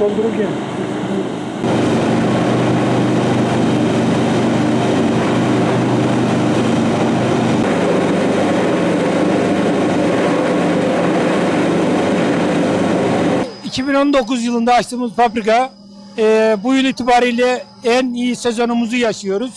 doldururken. ...2019 yılında açtığımız fabrika... e, ...bu yıl itibariyle en iyi sezonumuzu yaşıyoruz.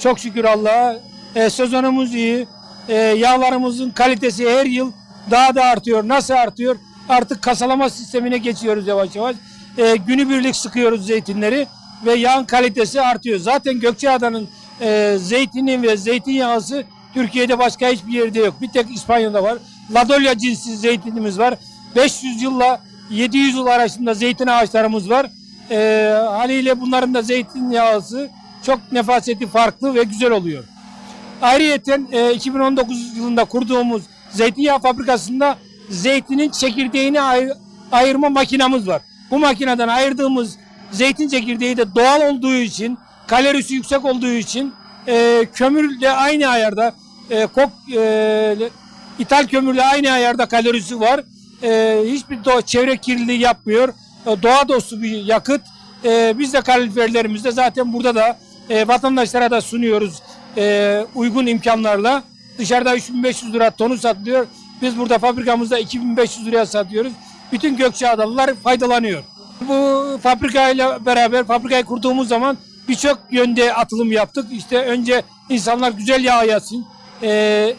Çok şükür Allah'a. E, sezonumuz iyi. E, yağlarımızın kalitesi her yıl daha da artıyor. Nasıl artıyor? Artık kasalama sistemine geçiyoruz yavaş yavaş. E, günübirlik sıkıyoruz zeytinleri ve yağın kalitesi artıyor. Zaten Gökçeada'nın e, zeytini ve zeytinyağısı Türkiye'de başka hiçbir yerde yok. Bir tek İspanya'da var. Ladolya cinsi zeytinimiz var. 500 yılla 700 yıl arasında zeytin ağaçlarımız var. E, haliyle bunların da zeytinyağısı çok nefaseti farklı ve güzel oluyor. Ayrıyeten e, 2019 yılında kurduğumuz zeytinyağı fabrikasında zeytinin çekirdeğini ayır- ayırma makinamız var. Bu makineden ayırdığımız zeytin çekirdeği de doğal olduğu için, kalorisi yüksek olduğu için e, kömürle aynı ayarda, e, kok, e, ithal kömürle aynı ayarda kalorisi var. E, hiçbir do- çevre kirliliği yapmıyor. E, doğa dostu bir yakıt. E, biz de kaloriferlerimizde zaten burada da e, vatandaşlara da sunuyoruz e, uygun imkanlarla. Dışarıda 3500 lira tonu satılıyor. Biz burada fabrikamızda 2500 liraya satıyoruz. Bütün Gökçeadalılar faydalanıyor. Bu fabrikayla beraber fabrikayı kurduğumuz zaman birçok yönde atılım yaptık. İşte önce insanlar güzel yağ yasın. e,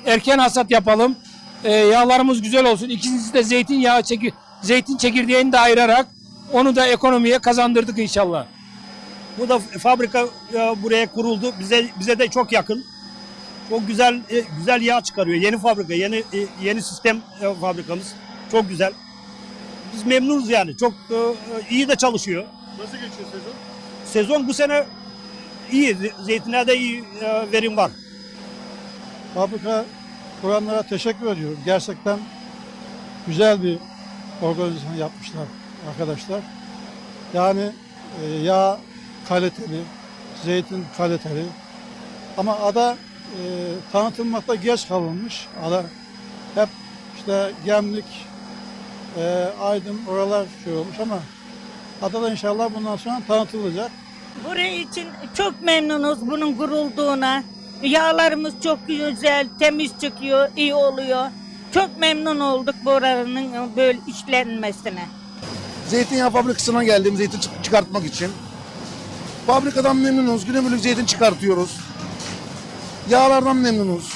erken hasat yapalım. E, yağlarımız güzel olsun. İkincisi de zeytinyağı çekir, zeytin çekirdeğini de ayırarak onu da ekonomiye kazandırdık inşallah. Bu da fabrika e, buraya kuruldu. Bize bize de çok yakın. Çok güzel e, güzel yağ çıkarıyor. Yeni fabrika, yeni e, yeni sistem e, fabrikamız. Çok güzel. Biz memnunuz yani. Çok e, iyi de çalışıyor. Nasıl geçiyor sezon? Sezon bu sene iyi. Zeytinler'de iyi e, verim var. Fabrika kuranlara teşekkür ediyorum. Gerçekten güzel bir organizasyon yapmışlar arkadaşlar. Yani e, yağ kaliteli, zeytin kaliteli. Ama ada e, tanıtılmakta geç kalınmış. Ada hep işte Gemlik, e, Aydın oralar şey olmuş ama adada inşallah bundan sonra tanıtılacak. Buraya için çok memnunuz bunun kurulduğuna. Yağlarımız çok güzel, temiz çıkıyor, iyi oluyor. Çok memnun olduk buranın böyle işlenmesine. Zeytinyağı fabrikasına geldim zeytin çık- çıkartmak için. Fabrikadan memnunuz. Günübirlik zeytin çıkartıyoruz. Yağlardan memnunuz.